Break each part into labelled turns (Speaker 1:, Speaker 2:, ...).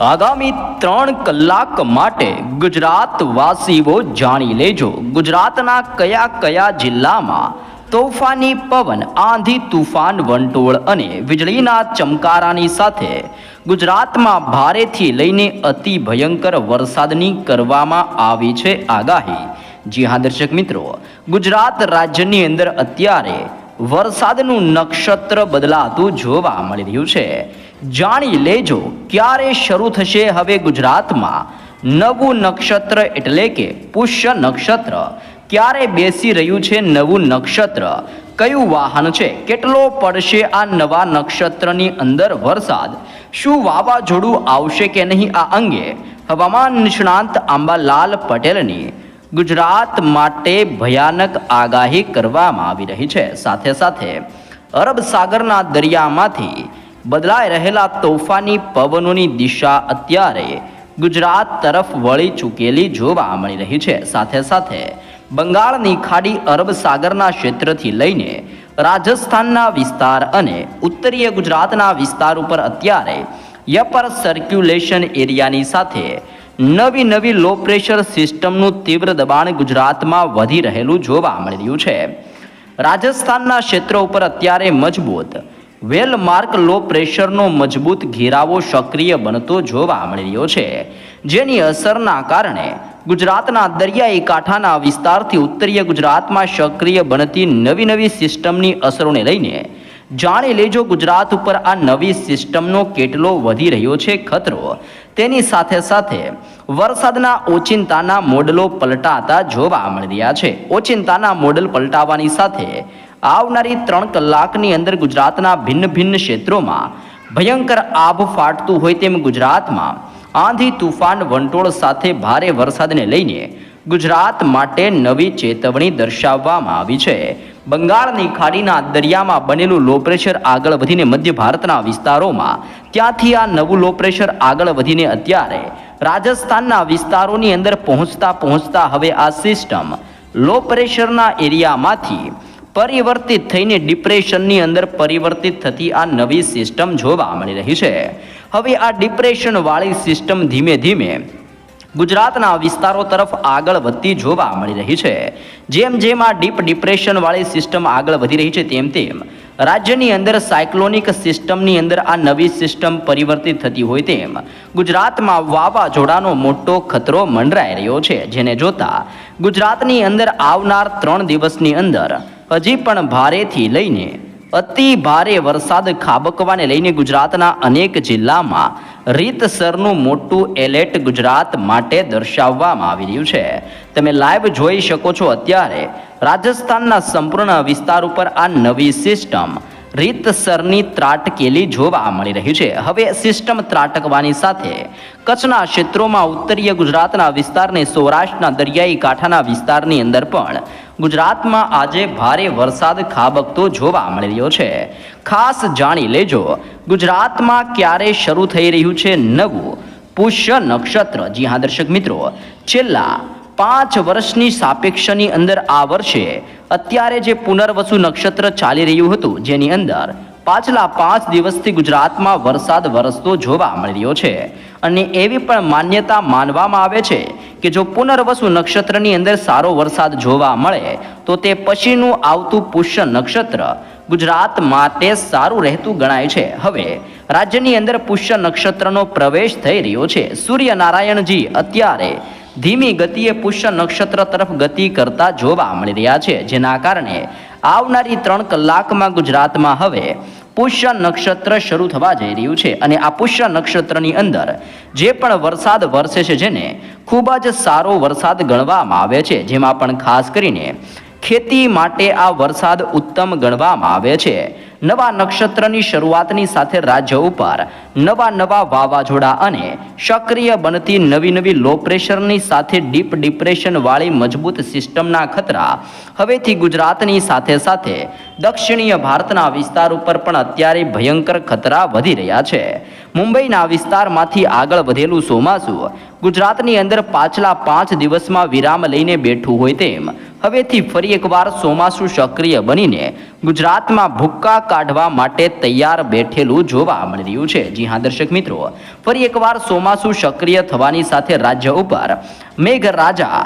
Speaker 1: આગામી ત્રણ કલાક માટે ગુજરાતવાસીઓ જાણી લેજો. ગુજરાતના કયા કયા જિલ્લામાં તોફાની પવન, આંધી તુફાન, વંટોળ અને વીજળીના ચમકારાની સાથે ગુજરાતમાં ભારેથી લઈને અતિ ભયંકર વરસાદની કરવામાં આવી છે આગાહી. જી હા, દર્શક મિત્રો, ગુજરાત રાજ્યની અંદર અત્યારે વરસાદનું નક્ષત્ર બદલાતું જોવા મળી રહ્યું છે. જાણી લેજો ક્યારે શરૂ થશે હવે ગુજરાતમાં. નવું નક્ષત્ર એટલે કે પુષ્ય નક્ષત્ર. ક્યારે બેસી રહ્યું છે નવું નક્ષત્ર? કયું વાહન છે? કેટલો પડશે આ નવા નક્ષત્રની અંદર વરસાદ? શું વાવાઝોડું આવશે કે નહીં આ અંગે? હવામાન નિષ્ણાંત આંબાલાલ પટેલની ગુજરાત માટે ભયાનક આગાહી કરવામાં આવી રહી છે. સાથે સાથે અરબ સાગરના દરિયામાંથી બદલાઈ રહેલા તોફાની પવનોની દિશા અત્યારે ગુજરાત તરફ વળી ચૂકેલી જોવા મળી રહી છે. સાથે સાથે બંગાળની ખાડી અરબ સાગરના ક્ષેત્રથી લઈને રાજસ્થાનના વિસ્તાર અને ઉત્તરીય ગુજરાતના વિસ્તાર ઉપર અત્યારે યપર સર્ક્યુલેશન એરિયાની સાથે નવી નવી લો પ્રેશર સિસ્ટમનું તીવ્ર દબાણ ગુજરાતમાં વધી રહેલું જોવા મળી રહ્યું છે. રાજસ્થાનના ક્ષેત્રો ઉપર અત્યારે મજબૂત વેલમાર્ક લો પ્રેશરનો મજબૂત ઘેરાવો સક્રિય બનતો જોવા મળી રહ્યો છે. જેની અસરના કારણે ગુજરાતના દરિયાઈ કાંઠાના વિસ્તારથી ઉત્તરીય ગુજરાતમાં સક્રિય બનતી નવી નવી સિસ્ટમની અસરોને લઈને જાણી લેજો ગુજરાત ઉપર આ નવી સિસ્ટમનો કેટલો વધી રહ્યો છે ખતરો. તેની સાથે સાથે વરસાદના ઓચિંતાના મોડલો પલટાતા જોવા મળી રહ્યા છે. ઓચિંતાના મોડલ પલટાવાની સાથે આવનારી ત્રણ કલાકની અંદર ગુજરાતના ભિન્ન ભિન્ન ક્ષેત્રોમાં ભયંકર આભ ફાટતું હોય તેમ ગુજરાતમાં આંધી તુફાન વંટોળ સાથે ભારે વરસાદને લઈને ગુજરાત માટે નવી ચેતવણી દર્શાવવામાં આવી છે. બંગાળની ખાડીના દરિયામાં બનેલું લો પ્રેશર આગળ વધીને મધ્ય ભારતના વિસ્તારોમાં ત્યાંથી આ નવું લો પ્રેશર આગળ વધીને અત્યારે રાજસ્થાનના વિસ્તારોની અંદર પહોંચતા પહોંચતા હવે આ સિસ્ટમ લો પ્રેશરના એરિયામાંથી પરિવર્તિત થઈને ડિપ્રેશનની અંદર પરિવર્તિત થતી આ નવી સિસ્ટમ જોવા મળી રહી છે. હવે આ ડિપ્રેશનવાળી સિસ્ટમ ધીમે ધીમે ગુજરાતના વિસ્તારો તરફ આગળ વધતી જોવા મળી રહી છે. જેમ જેમ આ ડીપ ડિપ્રેશનવાળી સિસ્ટમ આગળ વધી રહી છે, તેમ તેમ રાજ્યની અંદર સાયક્લોનિક સિસ્ટમની અંદર આ નવી સિસ્ટમ પરિવર્તિત થતી હોય તેમ ગુજરાતમાં વાવાઝોડાનો મોટો ખતરો મંડરાઈ રહ્યો છે. જેને જોતા ગુજરાતની અંદર આવનાર ત્રણ દિવસની અંદર હજી પણ ભારેથી લઈને અતિ ભારે વરસાદ ખાબકવાને લઈને ગુજરાતના અનેક જિલ્લામાં રીતસરનું મોટું એલર્ટ ગુજરાત માટે દર્શાવવામાં આવી રહ્યું છે. તમે લાઈવ જોઈ શકો છો અત્યારે રાજસ્થાનના સંપૂર્ણ વિસ્તાર ઉપર આ નવી સિસ્ટમ રીતસરની ત્રાટકેલી જોવા મળી રહી છે. હવે સિસ્ટમ ત્રાટકવાની સાથે કચ્છના ક્ષેત્રોમાં ઉત્તરીય ગુજરાતના વિસ્તારને સૌરાષ્ટ્રના દરિયાઈ કાંઠાના વિસ્તારની અંદર પણ ગુજરાતમાં આજે ભારે વરસાદ ખાબકતો જોવા મળી રહ્યો છે. ખાસ જાણી લેજો, ગુજરાતમાં ક્યારે શરૂ થઈ રહ્યું છે નવું પુષ્ય નક્ષત્ર? જી હા, દર્શક મિત્રો, છેલ્લા પાંચ વર્ષની સાપેક્ષની અંદર આ વર્ષે અત્યારે જે પુનર્વસુ નક્ષત્ર ચાલી રહ્યું હતું, જેની અંદર પાછલા પાંચ દિવસથી ગુજરાતમાં વરસાદ વરસતો જોવા મળી રહ્યો છે. અને એવી પણ માન્યતા માનવામાં આવે છે કે જો પુનર્વસુ નક્ષત્રની અંદર સારો વરસાદ જોવા મળે, તો તે પછીનું આવતું પુષ્ય નક્ષત્ર ગુજરાત માટે સારું રહેતું ગણાય છે. હવે, રાજ્યની અંદર પુષ્ય નક્ષત્રનો પ્રવેશ થઈ રહ્યો છે. સૂર્યનારાયણજી અત્યારે ધીમી ગતિએ પુષ્ય નક્ષત્ર તરફ ગતિ કરતા જોવા મળી રહ્યા છે, જેના કારણે આવનારી ત્રણ કલાકમાં ગુજરાતમાં હવે પુષ્ય નક્ષત્ર શરૂ થવા જઈ રહ્યું છે અને આ પુષ્ય નક્ષત્રની અંદર જે પણ વરસાદ વરસે છે જેને ખૂબ જ સારો વરસાદ ગણવામાં આવે છે, જેમાં પણ ખાસ કરીને ખેતી માટે આ વરસાદ ઉત્તમ ગણવામાં આવે છે. નવા નક્ષત્રની શરૂઆતની સાથે રાજ્ય ઉપર નવા નવા વાવાઝોડા અને સક્રિય બનતી નવી નવી લો પ્રેશરની સાથે ડીપ ડિપ્રેશનવાળી મજબૂત સિસ્ટમના ખતરા હવેથી ગુજરાતની સાથે સાથે દક્ષિણીય ભારતના વિસ્તાર ઉપર પણ અત્યારે ભયંકર ખતરા વધી રહ્યા છે. મુંબઈના વિસ્તારમાંથી આગળ વધેલું ચોમાસું ગુજરાતની અંદર પાછલા પાંચ દિવસમાં વિરામ લઈને બેઠું હોય તેમ. હવેથી ફરી એકવાર ચોમાસું સક્રિય બનીને ગુજરાતમાં ભૂક્કા કાઢવા માટે તૈયાર બેઠેલું જોવા મળી રહ્યું છે. જી હા, દર્શક મિત્રો, ફરી એકવાર ચોમાસું સક્રિય થવાની સાથે રાજ્ય ઉપર મેઘરાજા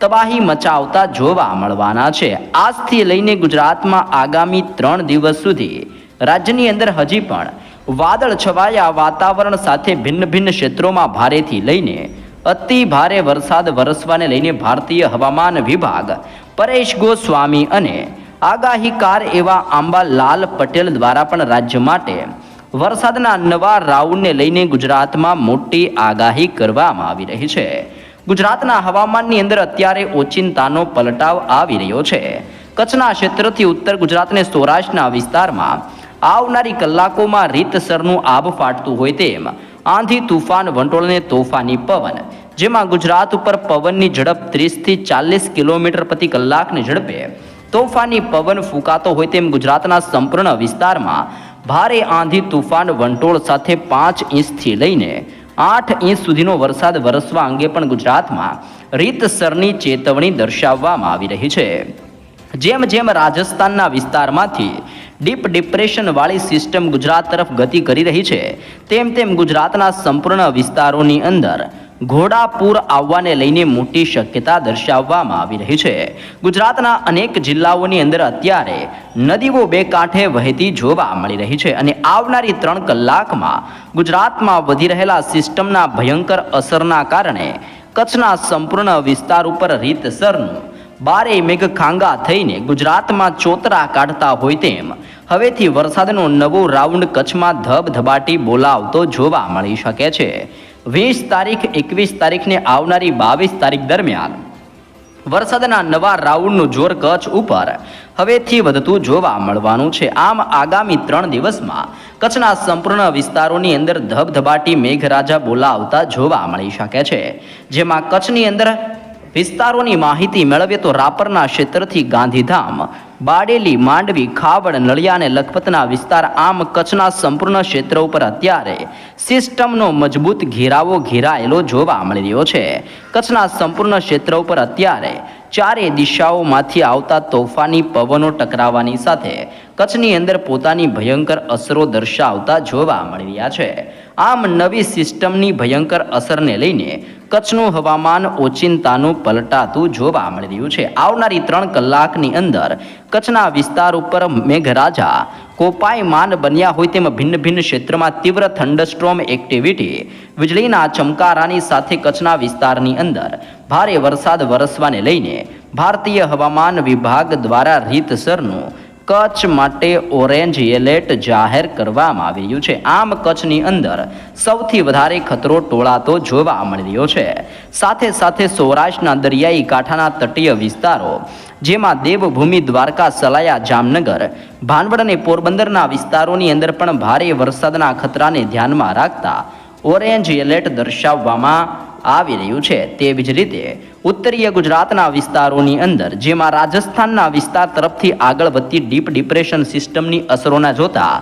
Speaker 1: તબાહી મચાવતા જોવા મળવાના છે. આજથી લઈને ગુજરાતમાં આગામી ત્રણ દિવસ સુધી રાજ્યની અંદર હજી પણ વાદળ છવાયા વાતાવરણ સાથે ભિન્ન ભિન્ન ક્ષેત્રોમાં ભારેથી લઈને અતિ ભારે વરસાદ વરસવાને લઈને ભારતીય હવામાન વિભાગ, પરેશ ગોસ્વામી અને આગાહીકાર એવા આંબાલાલ પટેલ દ્વારા પણ રાજ્ય માટે વરસાદના નવા રાઉન્ડને લઈને ગુજરાતમાં મોટી આગાહી કરવામાં આવી રહી છે. ગુજરાતના હવામાનની અંદર અત્યારે ઓચિંતાનો પલટાવ આવી રહ્યો છે. કચ્છના ક્ષેત્રથી ઉત્તર ગુજરાતને સૌરાષ્ટ્રના વિસ્તારમાં આવનારી કલાકોમાં રીતસરનું આબ ફાટતું હોય તેમ. આંધી તુફાન વંટોળને તોફાની પવન. જેમાં ગુજરાત ઉપર પવનની ઝડપ ત્રીસથી ચાલીસ કિલોમીટર પ્રતિ કલાકની ઝડપે. તોફાની પવન ફૂંકાતો હોય તેમ ગુજરાતના સંપૂર્ણ વિસ્તારમાં ભારે આંધી તુફાન વંટોળ સાથે પાંચ ઇંચથી લઈને આઠ ઇંચ સુધીનો વરસાદ વરસવા અંગે પણ ગુજરાતમાં રીતસરની ચેતવણી દર્શાવવામાં આવી રહી છે. જેમ જેમ રાજસ્થાનના વિસ્તારમાંથી ડીપ ડિપ્રેશનવાળી સિસ્ટમ ગુજરાત તરફ ગતિ કરી રહી છે. તેમ તેમ ગુજરાતના સંપૂર્ણ વિસ્તારોની અંદર ઘોડાપૂર આવવાને લઈને મોટી શક્યતા દર્શાવવામાં આવી રહી છે. ગુજરાતના અનેક જિલ્લાઓની અંદર અત્યારે નદીઓ બે કાંઠે વહેતી જોવા મળી રહી છે અને આવનારી ત્રણ કલાકમાં ગુજરાતમાં વધી રહેલા સિસ્ટમના ભયંકર અસરના કારણે કચ્છના સંપૂર્ણ વિસ્તાર ઉપર રીતસરનું બારે મેઘખાંગા થઈને ગુજરાતમાં ચોતરા કાઢતા હોય તેમ. હવેથી વરસાદનો નવો રાઉન્ડ કચ્છમાં ધબધબાટી બોલાવતો જોવા મળી શકે છે. વીસ તારીખ, એકવીસ તારીખને આવનારી બાવીસ તારીખ દરમિયાન વરસાદના નવા રાઉન્ડનું જોર કચ્છ ઉપર હવેથી વધતું જોવા મળવાનું છે. આમ આગામી ત્રણ દિવસમાં કચ્છના સંપૂર્ણ વિસ્તારોની અંદર ધબધબાટી મેઘરાજા બોલાવતા જોવા મળી શકે છે. જેમાં કચ્છની અંદર વિસ્તારોની માહિતી મેળવીએ તો રાપરના ક્ષેત્રથી ગાંધીધામ, બાડેલી, માંડવી, ખાવડ, નળિયા અને લખપતના વિસ્તાર આમ કચ્છના સંપૂર્ણ ક્ષેત્ર ઉપર અત્યારે સિસ્ટમનો મજબૂત ઘેરાવો ઘેરાયેલો જોવા મળી રહ્યો છે. કચ્છના સંપૂર્ણ ક્ષેત્ર ઉપર અત્યારે ચારે દિશાઓમાંથી આવતા તોફાની પવનો ટકરાવાની સાથે કચ્છની અંદર પોતાની ભયંકર અસરો દર્શાવતા જોવા મળી રહ્યા છે. આમ નવી સિસ્ટમની ભયંકર અસરને લઈને કચ્છનું હવામાન ઓચિંતાનું પલટાતું જોવા મળી રહ્યું છે. આવનારી ત્રણ કલાકની અંદર કચ્છના વિસ્તાર ઉપર મેઘરાજા કોપાયમાન બન્યા હોય તેમ ભિન્ન ભિન્ન ક્ષેત્રમાં તીવ્ર થંડસ્ટ્રોમ એક્ટિવિટી, વીજળીના ચમકારાની સાથે કચ્છના વિસ્તારની અંદર ભારે વરસાદ વરસવાને લઈને ભારતીય હવામાન વિભાગ દ્વારા રીતસરનું કચ્છ માટે ઓરેન્જ એલર્ટ જાહેર કરવામાં આવી રહ્યું છે. આમ કચ્છની અંદર સૌથી વધારે ખતરો ટોળાતો જોવા મળી રહ્યો છે. સાથે સાથે સૌરાષ્ટ્રના દરિયાઈ કાંઠાના તટીય વિસ્તારો, જેમાં દેવભૂમિ, દ્વારકા, સલાયા, જામનગર, ભાનવડ અને પોરબંદરના વિસ્તારોની અંદર પણ ભારે વરસાદના ખતરાને ધ્યાનમાં રાખતા ઓરેન્જ એલર્ટ દર્શાવવામાં આવી રહ્યું છે. તેવી જ રીતે, ઉત્તરીય ગુજરાતના વિસ્તારોની અંદર, જેમાં રાજસ્થાનના વિસ્તાર તરફથી આગળ વધતી ડીપ ડિપ્રેશન સિસ્ટમની અસરોના જોતા,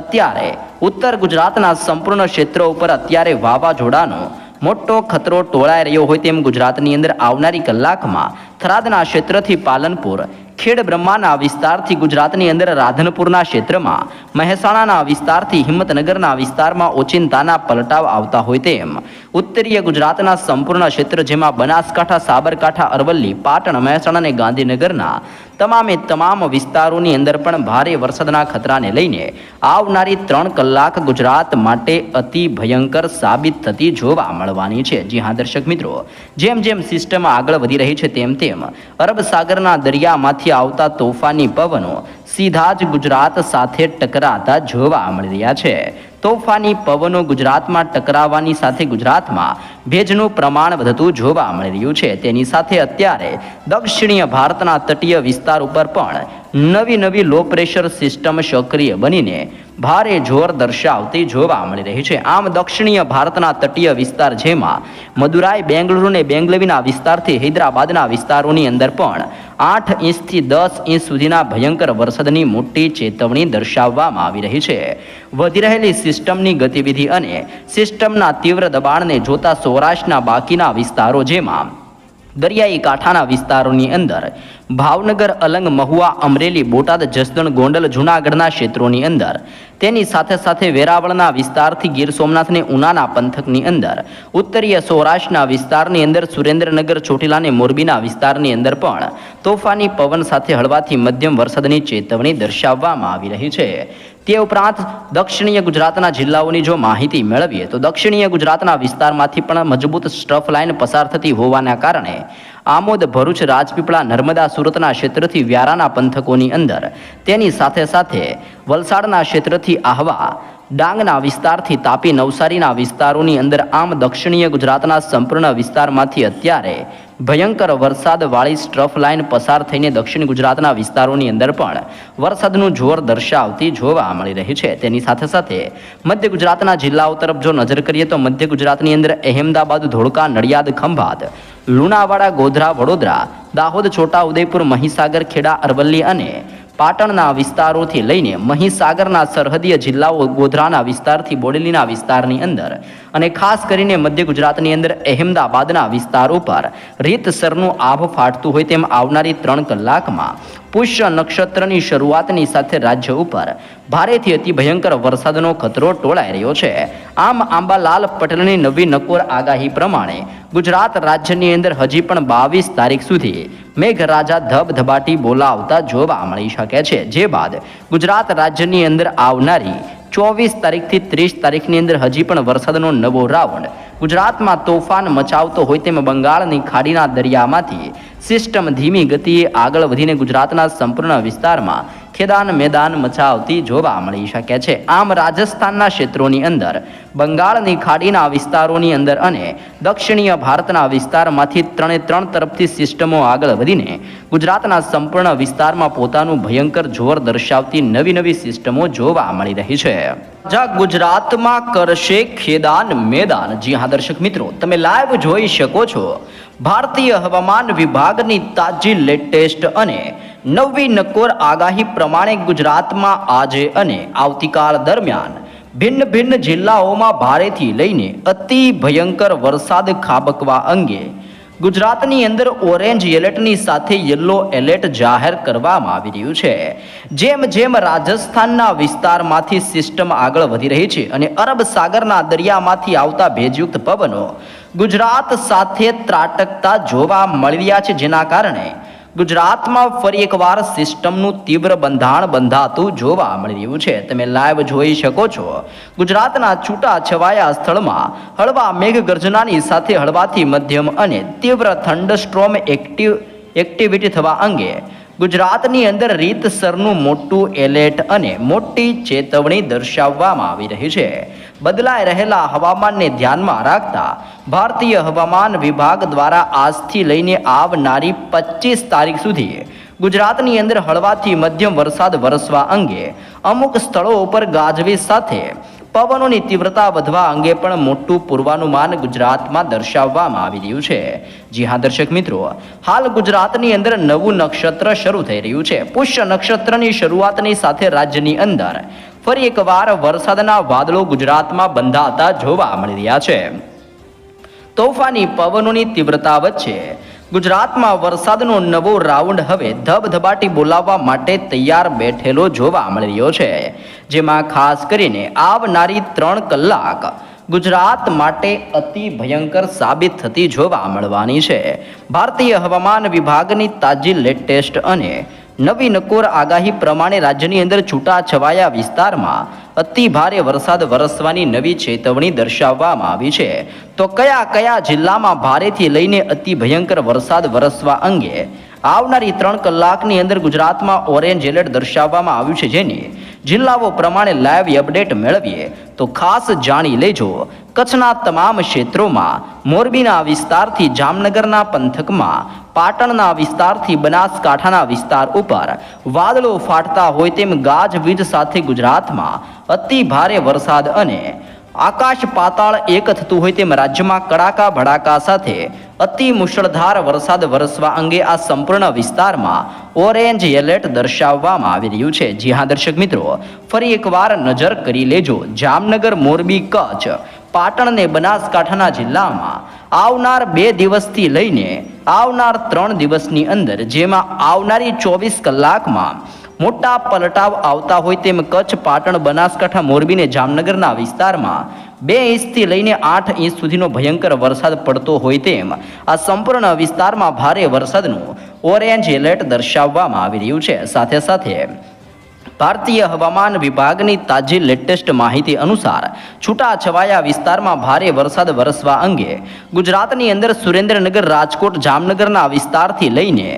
Speaker 1: અત્યારે ઉત્તર ગુજરાતના સંપૂર્ણ ક્ષેત્રો ઉપર અત્યારે વાવાઝોડાનો મોટો ખતરો ટોળાઈ રહ્યો હોય તેમ ગુજરાતની અંદર આવનારી કલાકમાં થરાદના ક્ષેત્રથી પાલનપુર ખેડ બ્રહ્માના વિસ્તારથી ગુજરાતની અંદર રાધનપુરના ક્ષેત્રમાં, મહેસાણાના વિસ્તારથી હિંમતનગરના વિસ્તારમાં ઓચિંતાના પલટાવ આવતા હોય તેમ. ઉત્તરીય ગુજરાતના સંપૂર્ણ ક્ષેત્ર જેમાં બનાસકાંઠા, સાબરકાંઠા, અરવલ્લી, પાટણ મહેસાણા અને ગાંધીનગરના તમામે તમામ વિસ્તારોની અંદર પણ ભારે વરસાદના ખતરાને લઈને આવનારી ત્રણ કલાક ગુજરાત માટે અતિ ભયંકર સાબિત થતી જોવા મળવાની છે. જી હા, દર્શક મિત્રો, જેમ જેમ સિસ્ટમ આગળ વધી રહી છે તેમ તેમ અરબ સાગરના દરિયામાંથી આવતા તોફાની પવનો સીધા જ ગુજરાત સાથે ટકરાતા જોવા મળી રહ્યા છે. તોફાની પવનો ગુજરાતમાં ટકરાવવાની સાથે ગુજરાતમાં ભેજનું પ્રમાણ વધતું જોવા મળી રહ્યું છે. તેની સાથે અત્યારે દક્ષિણીય ભારતના તટીય વિસ્તાર ઉપર પણ નવી નવી લો પ્રેશર સિસ્ટમ સક્રિય બનીને ભારે જોર દર્શાવતી જોવા મળી રહી છે. આમ દક્ષિણીય ભારતના તટીય વિસ્તાર જેમાં મદુરાઈ, બેંગલુરુ અને બેંગલવીના વિસ્તારથી હૈદરાબાદના વિસ્તારોની અંદર પણ આઠ ઇંચથી દસ ઇંચ સુધીના ભયંકર વરસાદની મોટી ચેતવણી દર્શાવવામાં આવી રહી છે. વધી રહેલી સિસ્ટમની ગતિવિધિ અને સિસ્ટમના તીવ્ર દબાણને જોતા સૌરાષ્ટ્રના બાકીના વિસ્તારો જેમાં દરિયાઈ કાંઠાના વિસ્તારોની અંદર ભાવનગર અલંગ મહુવા અમરેલી બોટાદ જસદણ ગોંડલ જૂનાગઢના ક્ષેત્રોની અંદર. તેની સાથે સાથે વેરાવળના વિસ્તારથી ગીર સોમનાથને ઉનાના પંથકની અંદર. ઉત્તરીય સૌરાષ્ટ્રના વિસ્તારની અંદર સુરેન્દ્રનગર ચોટીલા મોરબીના વિસ્તારની અંદર પણ તોફાની પવન સાથે હળવાથી મધ્યમ વરસાદની ચેતવણી દર્શાવવામાં આવી રહી છે. તે ઉપરાંત દક્ષિણીય ગુજરાતના જિલ્લાઓની જો માહિતી મેળવીએ તો દક્ષિણીય ગુજરાતના વિસ્તારમાંથી પણ મજબૂત સ્ટ્રફ લાઇન પસાર થતી હોવાના કારણે આમોદ ભરૂચ રાજપીપળા નર્મદા સુરતના ક્ષેત્રથી વ્યારાના પંથકોની અંદર. તેની સાથે સાથે વલસાડના ક્ષેત્રથી આહવા, ડાંગના વિસ્તારથી તાપી નવસારીના વિસ્તારોની અંદર આમ દક્ષિણીય ગુજરાતના સંપૂર્ણ વિસ્તારમાંથી અત્યારે ભયંકર વરસાદવાળી સ્ટ્રફ લાઇન પસાર થઈને દક્ષિણ ગુજરાતના વિસ્તારોની અંદર પણ વરસાદનું જોર દર્શાવતી જોવા મળી રહી છે. તેની સાથે સાથે મધ્ય ગુજરાતના જિલ્લાઓ તરફ જો નજર કરીએ તો મધ્ય ગુજરાતની અંદર અહેમદાબાદ, ધોળકા, નડિયાદ, ખંભાત લુણાવાડા, ગોધરા, વડોદરા, દાહોદ, છોટા, ઉદયપુર, મહીસાગર, ખેડા, અરવલ્લી અને પાટણના વિસ્તારોથી લઈને મહીસાગરના સરહદીય જિલ્લાઓ ગોધરાના વિસ્તારથી બોડેલીના વિસ્તારની અંદર અને ખાસ કરીને મધ્ય ગુજરાતની અંદર અહેમદાબાદના વિસ્તારો પર રીતસરનું આભ ફાટતું હોય તેમ આવનારી ત્રણ કલાકમાં પુષ્ય નક્ષત્રની શરૂઆતની સાથે રાજ્ય ઉપર ભારેથી અતિ ભયંકર વરસાદનો ખતરો ટોળાઈ રહ્યો છે. આમ આંબાલાલ પટેલની નવી નકોર આગાહી પ્રમાણે ગુજરાત રાજ્યની અંદર હજી પણ બાવીસ તારીખ સુધી મેઘરાજા ધબધબાટી બોલાવતા જોવા મળી શકે છે. જે બાદ ગુજરાત રાજ્યની અંદર આવનારી ચોવીસ તારીખથી ત્રીસ તારીખની અંદર હજી પણ વરસાદનો નવો રાઉન્ડ ગુજરાતમાં તોફાન મચાવતો હોય તેમ બંગાળની ખાડીના દરિયામાંથી સિસ્ટમ ધીમી ગતિએ આગળ વધીને ગુજરાતના સંપૂર્ણ વિસ્તારમાં ખેદાન મેદાન મચાવતી જોવા મળી શકે છે. આમ રાજસ્થાનના ક્ષેત્રોની અંદર, બંગાળની ખાડીના વિસ્તારોની અંદર અને દક્ષિણીય ભારતના વિસ્તારમાંથી ત્રણે ત્રણ તરફથી સિસ્ટમો આગળ વધીને ગુજરાતના સંપૂર્ણ વિસ્તારમાં પોતાનું ભયંકર જોર દર્શાવતી નવી નવી સિસ્ટમો જોવા મળી રહી છે. ગુજરાતમાં કરશે ખેદાન મેદાન. જી હા, દર્શક મિત્રો, તમે લાઈવ જોઈ શકો છો. ભારતીય હવામાન વિભાગની તાજી લેટેસ્ટ અને નવી નકોર આગાહી પ્રમાણે ગુજરાતમાં આજે અને આવતીકાલ દરમિયાન ભિન્ન ભિન્ન જિલ્લાઓમાં ભારેથી લઈને અતિ ભયંકર વરસાદ ખાબકવા અંગે ગુજરાતની અંદર ઓરેન્જ એલર્ટની સાથે યલો એલર્ટ જાહેર કરવામાં આવી રહ્યું છે. જેમ જેમ રાજસ્થાનના વિસ્તારમાંથી સિસ્ટમ આગળ વધી રહી છે અને અરબ સાગરના દરિયામાંથી આવતા ભેજયુક્ત પવનો ગુજરાત સાથે ત્રાટકતા જોવા મળી રહ્યા છે. જેના કારણે ગુજરાતમાં ફરી એકવાર સિસ્ટમનું તીવ્ર બંધાણ બંધાતું જોવા મળી રહ્યું છે. તમે લાઈવ જોઈ શકો છો. ગુજરાતના છૂટા છવાયા સ્થળમાં હળવા મેઘગર્જનાની સાથે હળવાથી મધ્યમ અને તીવ્ર થંડસ્ટ્રોમ એક્ટિવ એક્ટિવિટી થવા અંગે ગુજરાતની અંદર રીતસરનું મોટું એલર્ટ અને મોટી ચેતવણી દર્શાવવામાં આવી રહી છે. બદલાઈ રહેલા હવામાનને ધ્યાનમાં રાખતા ભારતીય હવામાન વિભાગ દ્વારા આજથી લઈને આવનારી પચીસ તારીખ સુધી ગુજરાતની અંદર હળવાથી મધ્યમ વરસાદ વરસવા અંગે અમુક સ્થળો ઉપર ગાજવી સાથે પવનોની તીવ્રતા વધવા અંગે પણ મોટું પૂર્વાનુમાન ગુજરાતમાં દર્શાવવામાં આવી રહ્યું છે. જી હા, દર્શક મિત્રો, હાલ ગુજરાતની અંદર નવું નક્ષત્ર શરૂ થઈ રહ્યું છે. પુષ્ય નક્ષત્રની શરૂઆતની સાથે રાજ્યની અંદર ફરી એકવાર વરસાદના વાદળો ગુજરાતમાં બંધાતા જોવા મળી રહ્યા છે. તોફાની પવનોની તીવ્રતા વચ્ચે ગુજરાતમાં વરસાદનો નવો રાઉન્ડ હવે ધબધબાટી બોલાવવા માટે તૈયાર બેઠેલો જોવા મળી રહ્યો છે. જેમાં ખાસ કરીને આવનારી ત્રણ કલાક ગુજરાત માટે અતિ ભયંકર સાબિત થતી જોવા મળવાની છે. ભારતીય હવામાન વિભાગની તાજી લેટેસ્ટ અને નવી નકોર આગાહી પ્રમાણે રાજ્યની અંદર છૂટા છવાયા વિસ્તારમાં અતિ ભારે વરસાદ વરસવાની નવી ચેતવણી દર્શાવવામાં આવી છે. તો કયા કયા જિલ્લામાં ભારેથી લઈને અતિ ભયંકર વરસાદ વરસવા અંગે આવનારી ત્રણ કલાકની અંદર ગુજરાતમાં ઓરેન્જ એલર્ટ દર્શાવવામાં આવ્યું છે જેની જિલ્લાઓ પ્રમાણે લાઈવ અપડેટ મેળવીએ, તો ખાસ જાણી લેજો, કચ્છના તમામ ક્ષેત્રોમાં, મોરબીના વિસ્તારથી જામનગરના પંથકમાં, પાટણના વિસ્તારથી બનાસકાંઠાના વિસ્તાર ઉપર વાદળો ફાટતા હોય તેમ ગાજવીજ સાથે ગુજરાતમાં અતિ ભારે વરસાદ અને આકાશ પાતાળ એક થતું હોય તેમ રાજ્યમાં કડાકા ભડાકા સાથે અતિ મુશળધાર વરસાદ વરસવા અંગે આ સંપૂર્ણ વિસ્તારમાં ઓરેન્જ એલર્ટ દર્શાવવામાં આવી રહ્યું છે. જી હા, દર્શક મિત્રો, ફરી એકવાર નજર કરી લેજો. જામનગર, મોરબી, કચ્છ, પાટણ ને બનાસકાંઠાના જિલ્લામાં આવનાર બે દિવસથી લઈને આવનાર ત્રણ દિવસની અંદર જેમાં આવનારી ચોવીસ કલાકમાં મોટા પલટાવ આવતા હોય તેમ કચ્છ પાટણ બનાસકાંઠા મોરબીને જામનગરના વિસ્તારમાં બે ઇંચથી લઈને આઠ ઇંચ સુધીનો ભયંકર વરસાદ પડતો હોય તેમ આ સંપૂર્ણ વિસ્તારમાં ભારે વરસાદનું ઓરેન્જ એલર્ટ દર્શાવવામાં આવી રહ્યું છે. સાથે સાથે ભારતીય હવામાન વિભાગની તાજી લેટેસ્ટ માહિતી અનુસાર છૂટાછવાયા વિસ્તારમાં ભારે વરસાદ વરસવા અંગે ગુજરાતની અંદર સુરેન્દ્રનગર, રાજકોટ, જામનગરના વિસ્તારથી લઈને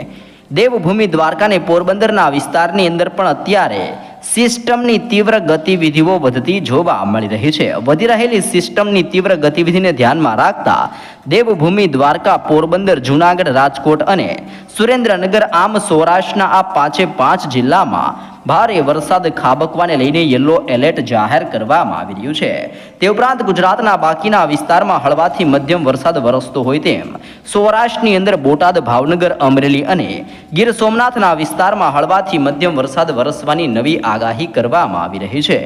Speaker 1: દેવભૂમિ દ્વારકા અને પોરબંદરના વિસ્તારની અંદર પણ અત્યારે સિસ્ટમની તીવ્ર ગતિવિધિઓ વધતી જોવા મળી રહી છે. વધી રહેલી સિસ્ટમની તીવ્ર ગતિવિધિને ધ્યાનમાં રાખતા દેવભૂમિ દ્વારકા, પોરબંદર, જૂનાગઢ, રાજકોટ અને સુરેન્દ્રનગર, આમ સૌરાષ્ટ્રના આ પાંચે પાંચ જિલ્લામાં ભારે વરસાદ ખાબકવાને લઈને યલો એલર્ટ જાહેર કરવામાં આવી રહ્યું છે. તે ઉપરાંત ગુજરાતના બાકીના વિસ્તારમાં હળવાથી મધ્યમ વરસાદ વરસતો હોય તેમ સૌરાષ્ટ્રની અંદર બોટાદ, ભાવનગર, અમરેલી અને ગીર સોમનાથના વિસ્તારમાં હળવાથી મધ્યમ વરસાદ વરસવાની નવી આગાહી કરવામાં આવી રહી છે.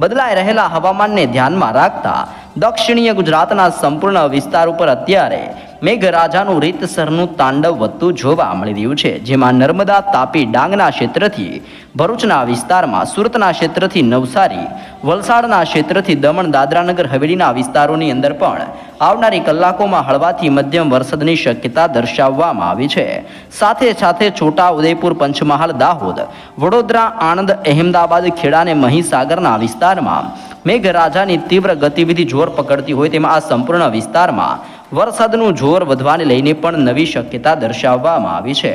Speaker 1: બદલાઈ રહેલા હવામાનને ધ્યાનમાં રાખતા દક્ષિણીય ગુજરાતના સંપૂર્ણ વિસ્તાર ઉપર અત્યારે મેઘરાજાનું રીતસરનું તાંડવ વધતું જોવા મળી રહ્યું છે, જેમાં નર્મદા તાપી ડાંગના ક્ષેત્રથી, ભરૂચના વિસ્તારમાં, સુરતના ક્ષેત્રથી નવસારી, વલસાડના ક્ષેત્રથી દમણ, દાદરાનગર, હવેલીના વિસ્તારોની અંદર પણ આવનારી કલાકોમાં હળવાથી મધ્યમ વરસાદની શક્યતા દર્શાવવામાં આવી છે. સાથે સાથે છોટા ઉદયપુર પંચમહાલ, દાહોદ, વડોદરા, આણંદ, અહેમદાબાદ, ખેડા અને મહીસાગરના વિસ્તારમાં મેઘરાજાની તીવ્ર ગતિવિધિ જોર પકડતી હોય તેમાં આ સંપૂર્ણ વિસ્તારમાં વરસાદનું જોર વધવાને લઈને પણ નવી શક્યતા દર્શાવવામાં આવી છે.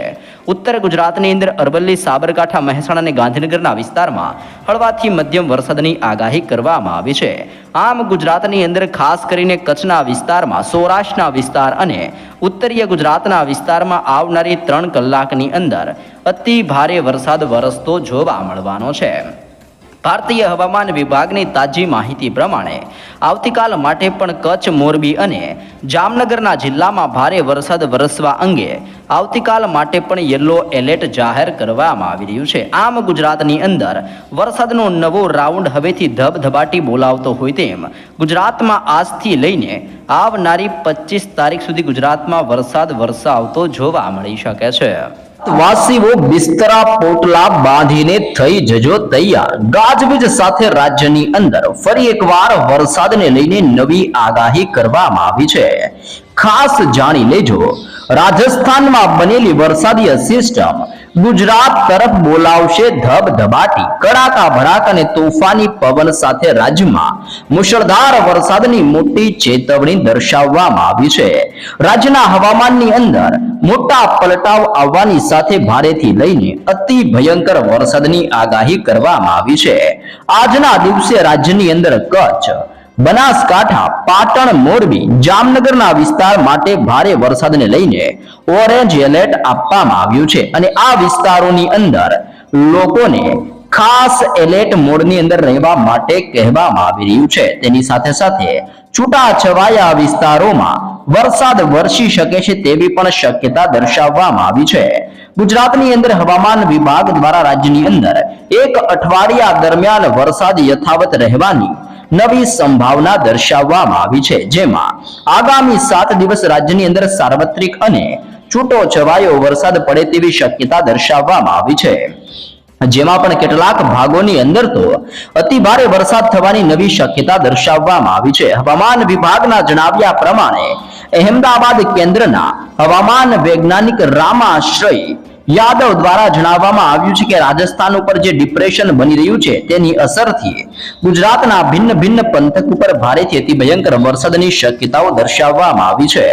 Speaker 1: ઉત્તર ગુજરાતની અંદર અરવલ્લી, સાબરકાંઠા, મહેસાણા અને ગાંધીનગરના વિસ્તારમાં હળવાથી મધ્યમ વરસાદની આગાહી કરવામાં આવી છે. આમ ગુજરાતની અંદર ખાસ કરીને કચ્છના વિસ્તારમાં, સૌરાષ્ટ્રના વિસ્તાર અને ઉત્તરીય ગુજરાતના વિસ્તારમાં આવનારી ત્રણ કલાકની અંદર અતિ ભારે વરસાદ વરસતો જોવા મળવાનો છે. ભારતીય હવામાન વિભાગની તાજી માહિતી પ્રમાણે આવતીકાલ માટે પણ કચ્છ, મોરબી અને જામનગરના જિલ્લામાં ભારે વરસાદ વરસવા અંગે આવતીકાલ માટે પણ યલો એલર્ટ જાહેર કરવામાં આવી રહ્યું છે. આમ ગુજરાતની અંદર વરસાદનો નવો રાઉન્ડ હવેથી ધબધબાટી બોલાવતો હોય તેમ ગુજરાતમાં આજથી લઈને આવનારી પચીસ તારીખ સુધી ગુજરાતમાં વરસાદ વરસાવતો જોવા મળી શકે છે. વાસીઓ બિસ્તરા પોટલા બાંધીને થઈ જજો તૈયાર. ગાજવીજ સાથે રાજ્યની અંદર ફરી એકવાર વરસાદને લઈને નવી આગાહી કરવામાં આવી છે. ખાસ જાણી લેજો. રાજસ્થાનમાં બનેલી વરસાદીય સિસ્ટમ ગુજરાત તરફ બોલાવશે ધબધબાટી, કડાકા ભડાક અને તોફાની પવન સાથે રાજ્યમાં મુશળધાર વરસાદની મોટી ચેતવણી દર્શાવવામાં આવી છે. રાજ્યના હવામાનની અંદર મોટા પલટાવ આવવાની સાથે ભારેથી લઈને અતિ ભયંકર વરસાદની આગાહી કરવામાં આવી છે. આજના દિવસે રાજ્યની અંદર કચ્છ બનાસકાંઠા, પાટણ, મોરબી, જામનગરના વિસ્તાર માટે ભારે વરસાદને લઈને ઓરેન્જ એલર્ટ આપવામાં આવ્યું છે. અને આ વિસ્તારોની અંદર લોકોને ખાસ એલર્ટ મોડની અંદર રહેવા માટે કહેવામાં આવી રહ્યું છે. તેની સાથે સાથે છૂટા છવાયા વિસ્તારોમાં વરસાદ વરસી શકે છે તેવી પણ શક્યતા દર્શાવવામાં આવી છે. ગુજરાતની અંદર હવામાન વિભાગ દ્વારા રાજ્યની અંદર એક અઠવાડિયા દરમિયાન વરસાદ યથાવત રહેવાની નવી સંભાવના દર્શાવવામાં આવી છે, જેમાં આગામી સાત દિવસ રાજ્યની અંદર સાર્વત્રિક અને છૂટો છવાયો વરસાદ પડે તેવી શક્યતા દર્શાવવામાં આવી છે. જેમાં પણ કેટલાક ભાગોની અંદર તો અતિ ભારે વરસાદ થવાની નવી શક્યતા દર્શાવવામાં આવી છે. હવામાન વિભાગના જણાવ્યા પ્રમાણે અહેમદાબાદ કેન્દ્રના હવામાન વૈજ્ઞાનિક રામાશ્રય યાદવ દ્વારા જણાવવામાં આવ્યું છે કે રાજસ્થાન ઉપર જે ડિપ્રેશન બની રહ્યું છે, તેની અસરથી ગુજરાતના ભિન્ન ભિન્ન પંથક ઉપર ભારેથી અતિ ભયંકર વરસાદની શક્યતાઓ દર્શાવવામાં આવી છે.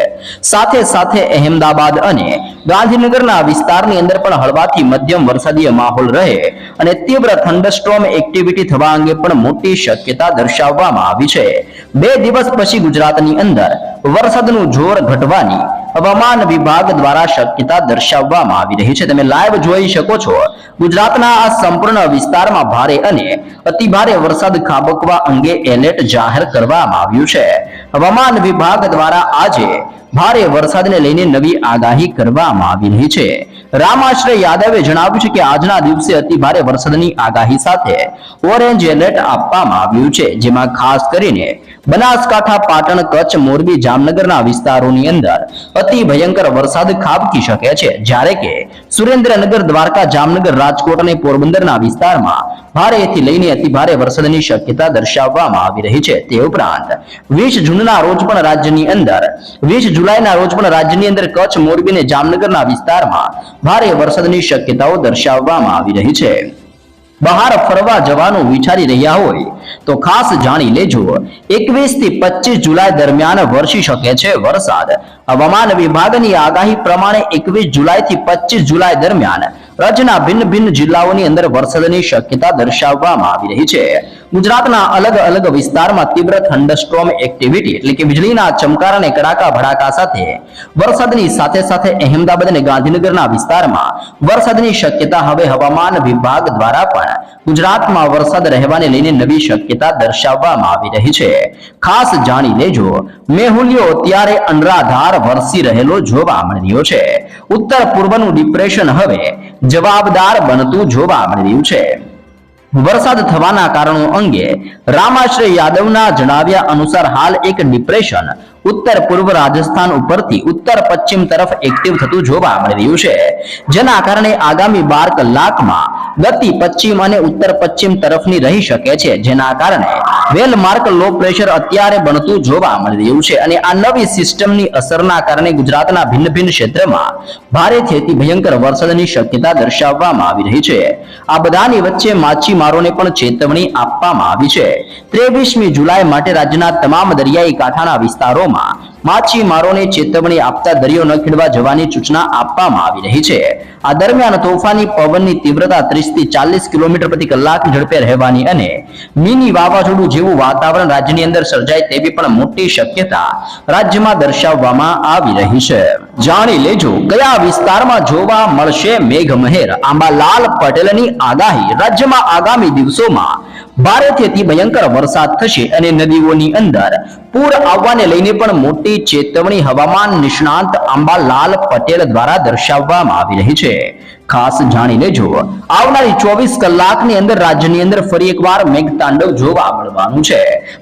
Speaker 1: સાથે સાથે અહેમદાબાદ અને ગાંધીનગરના વિસ્તારની અંદર પણ હળવાથી મધ્યમ વરસાદીય માહોલ રહે અને તીવ્ર થંડરસ્ટોર્મ એક્ટિવિટી થવા અંગે પણ મોટી શક્યતા દર્શાવવામાં આવી છે. બે દિવસ પછી ગુજરાતની અંદર વરસાદનું જોર ઘટવાની હવામાન વિભાગ દ્વારા શક્યતા દર્શાવવામાં આવી રહી છે. તમે લાઈવ જોઈ શકો છો. ગુજરાતના આ સંપૂર્ણ વિસ્તારમાં ભારે અને અતિભારે વરસાદ ખાબકવા અંગે એલર્ટ જાહેર કરવામાં આવ્યું છે. હવામાન વિભાગ દ્વારા આજે ભારે વરસાદને લઈને નવી આગાહી કરવામાં આવી રહી છે. રામાશ્રય યાદવે જણાવ્યું છે કે આજના દિવસે અતિ ભારે વરસાદની આગાહી સાથે ઓરેન્જ એલર્ટ આપવામાં આવ્યું છે, જેમાં ખાસ કરીને બનાસકાંઠા પાટણ કચ્છ મોરબી જામનગરના વિસ્તારોની અંદર અતિ ભયંકર વરસાદ ખાબકી શકે છે. જ્યારે કે સુરેન્દ્રનગર, દ્વારકા, જામનગર, રાજકોટ અને પોરબંદરના વિસ્તારમાં ભારેથી લઈને અતિ ભારે વરસાદની શક્યતા દર્શાવવામાં આવી રહી છે. તે ઉપરાંત વીસ જૂનના રોજ પણ રાજ્યની અંદર, વીસ જુલાઈના રોજ પણ રાજ્યની અંદર કચ્છ, મોરબી અને જામનગરના વિસ્તારમાં ભારે વરસાદની શક્યતાઓ દર્શાવવામાં આવી રહી છે. બહાર ફરવા જવાનું વિચારી રહ્યા હોય તો ખાસ જાણી લેજો, એકવીસથી પચીસ જુલાઈ દરમિયાન વરસી શકે છે વરસાદ. હવામાન વિભાગની આગાહી પ્રમાણે એકવીસ જુલાઈ થી પચીસ જુલાઈ દરમિયાન રાજ્યના ભિન્ન ભિન્ન જિલ્લાઓની અંદર વરસાદની શક્યતા દર્શાવવામાં આવી રહી છે. ગુજરાતના અલગ અલગ વિસ્તારમાં તીવ્ર થંડરસ્ટોર્મ એક્ટિવિટી એટલે કે વીજળીના ચમકાર અને કડાકા ભડાકા સાથે વરસાદની સાથે સાથે અહેમદાબાદ અને ગાંધીનગરના વિસ્તારમાં વરસાદની શક્યતા હવે હવામાન વિભાગ દ્વારા પણ ગુજરાતમાં વરસાદ રહેવાને લઈને નવી શક્યતા દર્શાવવામાં આવી રહી છે. ખાસ જાણી લેજો, મેહુલિયો અત્યારે અનરાધાર વરસી રહેલો જોવા મળી રહ્યો છે. ઉત્તર પૂર્વનું ડિપ્રેશન હવે જવાબદાર બનતું જોવા મળી રહ્યું છે. વરસાદ થવાના કારણો અંગે રામાશ્રય યાદવના જણાવ્યા અનુસાર હાલ એક ડિપ્રેશન ઉત્તર પૂર્વ રાજસ્થાન ઉપરથી ઉત્તર પશ્ચિમ તરફ એક્ટિવ થતું જોવા મળી રહ્યું છે. જેના કારણે આગામી બાર કલાકમાં ગતિ પશ્ચિમ અને ઉત્તર પશ્ચિમ તરફની રહી શકે છે, જેના કારણે વેલમાર્ક લો પ્રેશર અત્યારે બનતું જોવા મળી રહ્યું છે અને આ નવી સિસ્ટમની અસરના કારણે ગુજરાતના ભિન્ન ભિન્ન ક્ષેત્રમાં ભારેથી ભયંકર વરસાદની શક્યતા દર્શાવવામાં આવી રહી છે. આ બધાની વચ્ચે માછીમારોને પણ ચેતવણી આપવામાં આવી છે. ત્રેવીસમી જુલાઈ માટે રાજ્યના તમામ દરિયાઈ કાંઠાના વિસ્તારોમાં માછીમારોને ચેતવણી આપતા દરિયો ન ખેડવા જવાની સૂચના આપવામાં આવી રહી છે. આ દરમિયાન તોફાની પવનની તીવ્રતા 30 થી ચાલીસ કિલોમીટર પ્રતિ કલાક ઝડપે રહેવાની અને મિની વાવાઝોડું જેવું વાતાવરણ રાજ્યની અંદર સર્જાય તેવી પણ મોટી શક્યતા રાજ્યમાં દર્શાવવામાં આવી રહી છે. જાણી લેજો, કયા વિસ્તારમાં જોવા મળશે મેઘમહેર? આંબાલાલ પટેલની આગાહી રાજ્યમાં આગામી દિવસોમાં ભારેથી અતિ ભયંકર વરસાદ થશે અને નદીઓની અંદર પૂર આવવાને લઈને પણ મોટી ચેતવણી હવામાન નિષ્ણાંત આંબાલાલ પટેલ દ્વારા દર્શાવવામાં આવી રહી છે. ખાસ જાણી લેજો આવનારી ચોવીસ કલાકની અંદર રાજ્યની અંદર ફરી એકવાર મેઘતાંડવ જોવા મળવાનું છે.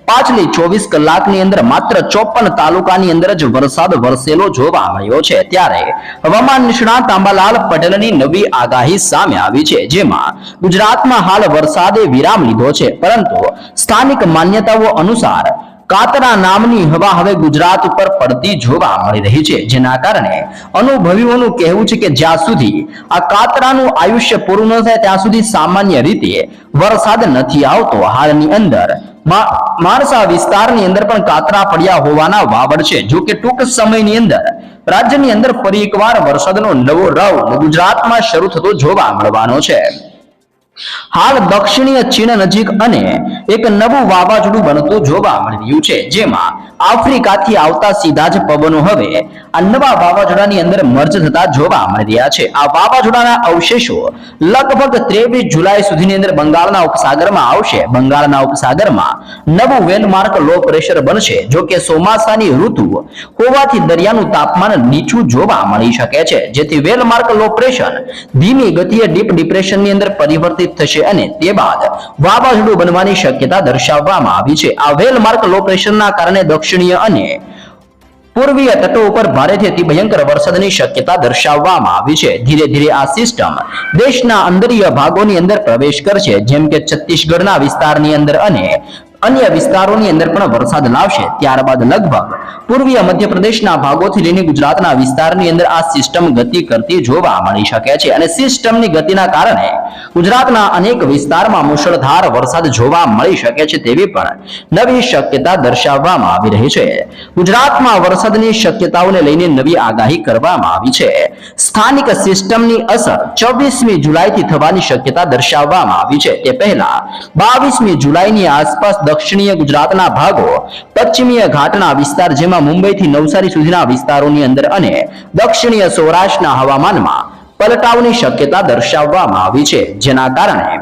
Speaker 1: પાછલી ચોવીસ કલાકની અંદર માત્ર ચોપન તાલુકાની અંદર જ વરસાદ વરસેલો જોવા મળ્યો છે. ત્યારે હવામાન નિષ્ણાત આંબાલાલ પટેલની નવી આગાહી સામે આવી છે, જેમાં ગુજરાતમાં હાલ વરસાદે વિરામ લીધો છે. પરંતુ સ્થાનિક માન્યતાઓ અનુસાર કાતરા નામની હવા હવે ગુજરાત ઉપર પડતી જોવા મળી રહી છે. જેના કારણે અનુભવીઓનું કહેવું છે કે જ્યાં સુધી આ કાતરાનું આયુષ્ય પૂરું ન થાય, ત્યાં સુધી સામાન્ય રીતે વરસાદ નથી આવતો. હાલની અંદર માણસા વિસ્તારની અંદર પણ કાતરા પડ્યા હોવાના વાવડ છે. જો કે ટૂંક સમયની અંદર રાજ્યની અંદર ફરી એકવાર વરસાદનો નવો રવ ગુજરાતમાં શરૂ થતો જોવા મળવાનો છે. હાલ દક્ષિણીય ચીન નજીક અને એક નવું વાવાઝોડું બનતું જોવા મળી રહ્યું છે જેમાં આફ્રિકાથી આવતા સીધા જ પવનો હવે આ નવા વાવાઝોડાની અંદર મર્જ થતા જોવા મળી છે. આ વાવાઝોડાના અવશેષો લગભગ ત્રેવીસ જુલાઈ સુધીની અંદર બંગાળના ઉપસાગરમાં આવશે. બંગાળના ઉપસાગરમાં નવું વેલમાર્ક લો પ્રેશર બનશે, જો ચોમાસાની ઋતુ હોવાથી દરિયાનું તાપમાન નીચું જોવા મળી શકે છે. જેથી વેલમાર્ક લો પ્રેશર ધીમી ગતિએ ડીપ ડિપ્રેશનની અંદર પરિવર્તિત થશે અને તે બાદ વાવાઝોડું બનવાની શક્યતા દર્શાવવામાં આવી છે. આ વેલમાર્ક લો પ્રેશરના કારણે દક્ષિણીય અને પૂર્વીય તટો ઉપર ભારેથી અતિ ભયંકર વરસાદની શક્યતા દર્શાવવામાં આવી છે. ધીરે ધીરે આ સિસ્ટમ દેશના અંદરીય ભાગોની અંદર પ્રવેશ કરશે. જેમ કે છત્તીસગઢના વિસ્તારની અંદર અને અન્ય વિસ્તારોની અંદર પણ વરસાદ લાવશે. ત્યારબાદ લગભગ પૂર્વીય મધ્યપ્રદેશના ભાગોથી લઈને ગુજરાતના વિસ્તારની અંદર આ સિસ્ટમ ગતિ કરતી જોવા મળી શકે છે. અને સિસ્ટમની ગતિના કારણે ગુજરાતના અનેક વિસ્તારમાં મુશળધાર વરસાદ જોવા મળી શકે છે તેવી પણ નવી શક્યતા દર્શાવવામાં આવી રહી છે. ગુજરાતમાં વરસાદની શક્યતાઓને લઈને નવી આગાહી કરવામાં આવી છે. સ્થાનિક સિસ્ટમની અસર છવ્વીસમી જુલાઈથી થવાની શક્યતા દર્શાવવામાં આવી છે. તે પહેલા બાવીસમી જુલાઈની આસપાસ દક્ષિણીય ગુજરાતના ભાગો, પશ્ચિમીય ઘાટના વિસ્તાર જેમાં મુંબઈથી નવસારી સુધીના વિસ્તારોની અંદર અને દક્ષિણીય સૌરાષ્ટ્રના હવામાનમાં પલટાવની શક્યતા દર્શાવવામાં આવી છે, જેના કારણે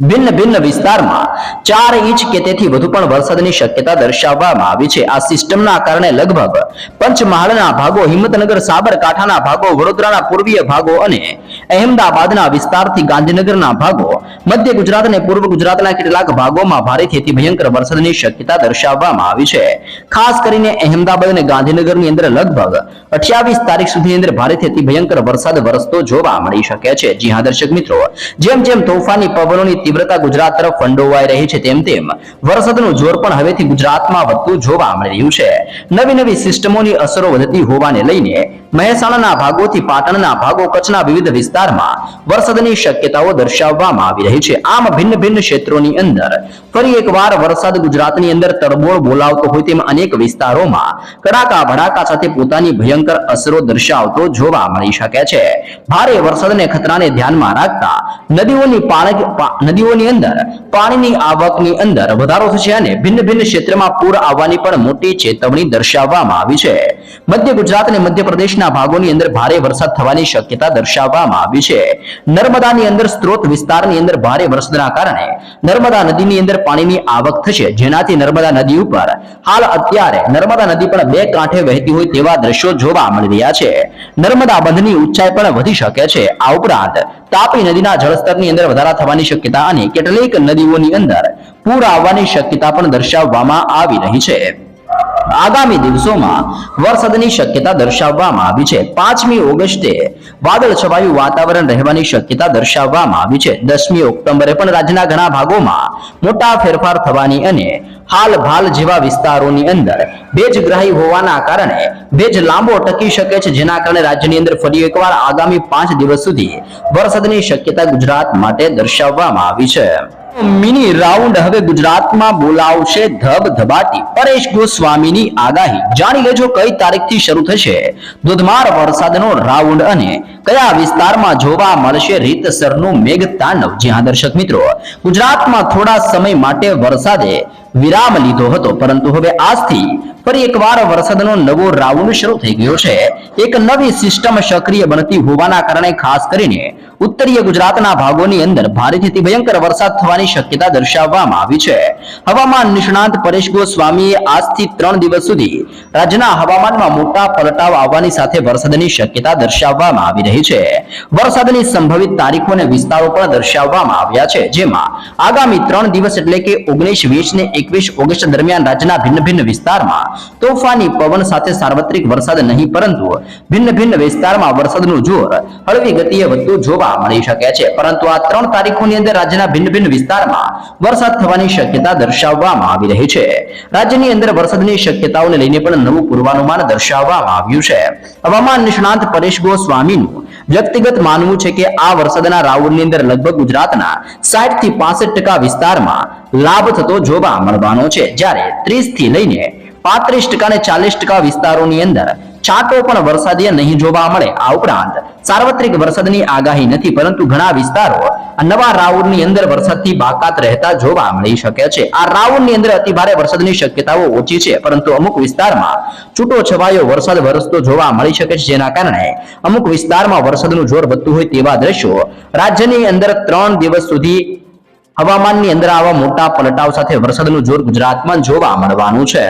Speaker 1: ભિન્ન ભિન્ન વિસ્તારમાં ચાર ઇંચ કે તેથી વધુ પણ વરસાદની શક્યતા દર્શાવવામાં આવી છે. આ સિસ્ટમના કારણે લગભગ પંચમહાલના ભાગો, હિંમતનગર, સાબરકાંઠાના ભાગો, વડોદરાના પૂર્વીય ભાગો અને અહેમદાબાદના વિસ્તારથી ગાંધીનગરના ભાગો, મધ્ય ગુજરાત અને પૂર્વ ગુજરાતના કેટલાક ભાગોમાં ભારેથી અતિ વરસાદની શક્યતા દર્શાવવામાં આવી છે. ખાસ કરીને અહેમદાબાદ અને ગાંધીનગરની અંદર લગભગ અઠ્યાવીસ તારીખ સુધીની અંદર ભારેથી અતિ વરસાદ વરસતો જોવા મળી શકે છે. જી હા, દર્શક મિત્રો, જેમ જેમ તોફાની પવનોની તીવ્રતા ગુજરાત તરફ ફંડોવાઈ રહી છે, તેમ તેમ વરસાદનું જોર પણ હવેથી ગુજરાતમાં વધતું જોવા મળી રહ્યું છે. નવી નવી સિસ્ટમોની અસરો વધતી હોવાને લઈને મહેસાણાના ભાગોથી પાટણના ભાગો, કચ્છના વિવિધ વિસ્તારમાં વરસાદની શક્યતાઓ દર્શાવવામાં આવી રહી છે. આમ ભિન્ન ભિન્ન ક્ષેત્રોની અંદર ફરી એકવાર વરસાદ ગુજરાતની અંદર તરબોળ બોલાવતો હોય તેમ અનેક વિસ્તારોમાં કડાકા ભડાકા સાથે પોતાની ભયંકર અસરો દર્શાવતો જોવા મળી શકે છે. ભારે વરસાદને ખતરાને ધ્યાનમાં રાખતા નદીઓની નદીઓની અંદર પાણીની આવકની અંદર વધારો થશે અને ભિન્ન ભિન્ન ક્ષેત્રમાં પૂર આવવાની પણ મોટી ચેતવણી દર્શાવવામાં આવી છે. મધ્ય ગુજરાત અને મધ્યપ્રદેશના ભાગોની અંદર ભારે વરસાદ થવાની શક્યતા દર્શાવવામાં આવી છે. નર્મદાની અંદર સ્ત્રોત વિસ્તારની અંદર ભારે વરસાદના કારણે નર્મદા નદીની અંદર પાણીની આવક થશે. જેનાથી નર્મદા નદી ઉપર હાલ અત્યારે નર્મદા નદી પણ બે કાંઠે વહેતી હોય તેવા દ્રશ્યો જોવા મળી રહ્યા છે. નર્મદા બંધની ઊંચાઈ પણ વધી શકે છે. આ ઉપરાંત તાપી નદીના જળસ્તરની અંદર વધારા થવાની શક્યતા અને કેટલીક નદીઓની અંદર પૂર આવવાની શક્યતા પણ દર્શાવવામાં આવી રહી છે. આગામી દિવસોમાં વરસાદની શક્યતા દર્શાવવામાં આવી છે. પાંચમી ઓગસ્ટે વાદળ છવાયું વાતાવરણ રહેવાની શક્યતા દર્શાવવામાં આવી છે. દસમી ઓક્ટોબરે પણ રાજ્યના ઘણા ભાગોમાં મોટા ફેરફાર થવાની અને હાલ ભાલ જેવા વિસ્તારોની અંદર ભેજગ્રાહી હોવાના કારણે ભેજ લાંબો ટકી શકે છે. જેના કારણે રાજ્યની અંદર ફરી એકવાર આગામી પાંચ દિવસ સુધી વરસાદની શક્યતા ગુજરાત માટે દર્શાવવામાં આવી છે. મિની રાઉન્ડ હવે ગુજરાતમાં બોલાવશે ધબધબાટી પરેશ ગોસ્વામીની આગાહી. જાણી લેજો કઈ તારીખથી શરૂ થશે. ધોધમાર વરસાદનો રાઉન્ડ અને કયા વિસ્તારમાં જોવા મળશે રીતસરનું મેઘ જ્યાં દર્શક મિત્રો, ગુજરાતમાં થોડા સમય માટે વરસાદે વિરામ લીધો હતો, પરંતુ હવે આજથી ફરી એકવાર વરસાદનો નવો રાઉન્ડ શરૂ થઈ ગયો છે. એક નવી સિસ્ટમ સક્રિય બનતી હોવાના કારણે ખાસ કરીને ઉત્તરીય ગુજરાતના ભાગોની અંદર ભારેથી ભયંકર વરસાદ થવાની શક્યતા દર્શાવવામાં આવી છે. હવામાન નિષ્ણાંત પરેશ ગોસ્વામીએ આજથી ત્રણ દિવસ સુધી રાજ્યના હવામાનમાં મોટા પલટાવ આવવાની સાથે વરસાદની શક્યતા દર્શાવવામાં આવી રહી છે. વરસાદની સંભવિત તારીખો અને વિસ્તારો પણ દર્શાવવામાં આવ્યા છે. જેમાં આગામી ત્રણ દિવસ એટલે કે ઓગણીસ, વીસ ને એકવીસ ઓગસ્ટ દરમિયાન રાજ્યના ભિન્ન ભિન્ન વિસ્તારમાં તોફાની પવન સાથે સાર્વત્રિક વરસાદ નહીં, પરંતુ ભિન્ન ભિન્ન વિસ્તારમાં વરસાદનું જોર, હળવી ગતિએ વધતું જોવા મળી શકે છે. પરંતુ આ ત્રણ તારીખોની અંદર રાજ્યના ભિન્ન ભિન્ન વિસ્તારમાં વરસાદ થવાની શક્યતા દર્શાવવામાં આવી રહી છે. રાજ્યની અંદર વરસાદની શક્યતાઓને લઈને પણ નવું પૂર્વાનુમાન દર્શાવવામાં આવ્યું છે. હવામાન નિષ્ણાંત પરેશ ગોસ્વામીનું વ્યક્તિગત માનવું છે કે આ વરસાદના રાઉન્ડની અંદર લગભગ ગુજરાતના સાઠથી પાસઠ ટકા વિસ્તારમાં લાભ થતો જોવા મળવાનો છે. જ્યારે ત્રીસથી લઈને પાંત્રીસ ટકા અને ચાલીસ ટકા વિસ્તારોની અંદર છાંટો પણ વરસાદીય નહીં જોવા મળે. આ ઉપરાંત સાર્વત્રિક વરસાદની આગાહી નથી, પરંતુ ઘણા વિસ્તારો નવા રાઉન્ડની અંદર વરસાદથી બાકાત રહેતા જોવા મળી શકે છે. આ રાઉન્ડની અંદર અતિભારે વરસાદની શક્યતાઓ ઓછી છે, પરંતુ અમુક વિસ્તારમાં છૂટો છવાયો વરસાદ વરસતો જોવા મળી શકે છે, જેના કારણે અમુક વિસ્તારમાં વરસાદનું જોર વધતું હોય તેવા દ્રશ્યો રાજ્યની અંદર ત્રણ દિવસ સુધી હવામાનની અંદર આવા મોટા પલટાવ સાથે વરસાદનું જોર ગુજરાતમાં જોવા મળવાનું છે.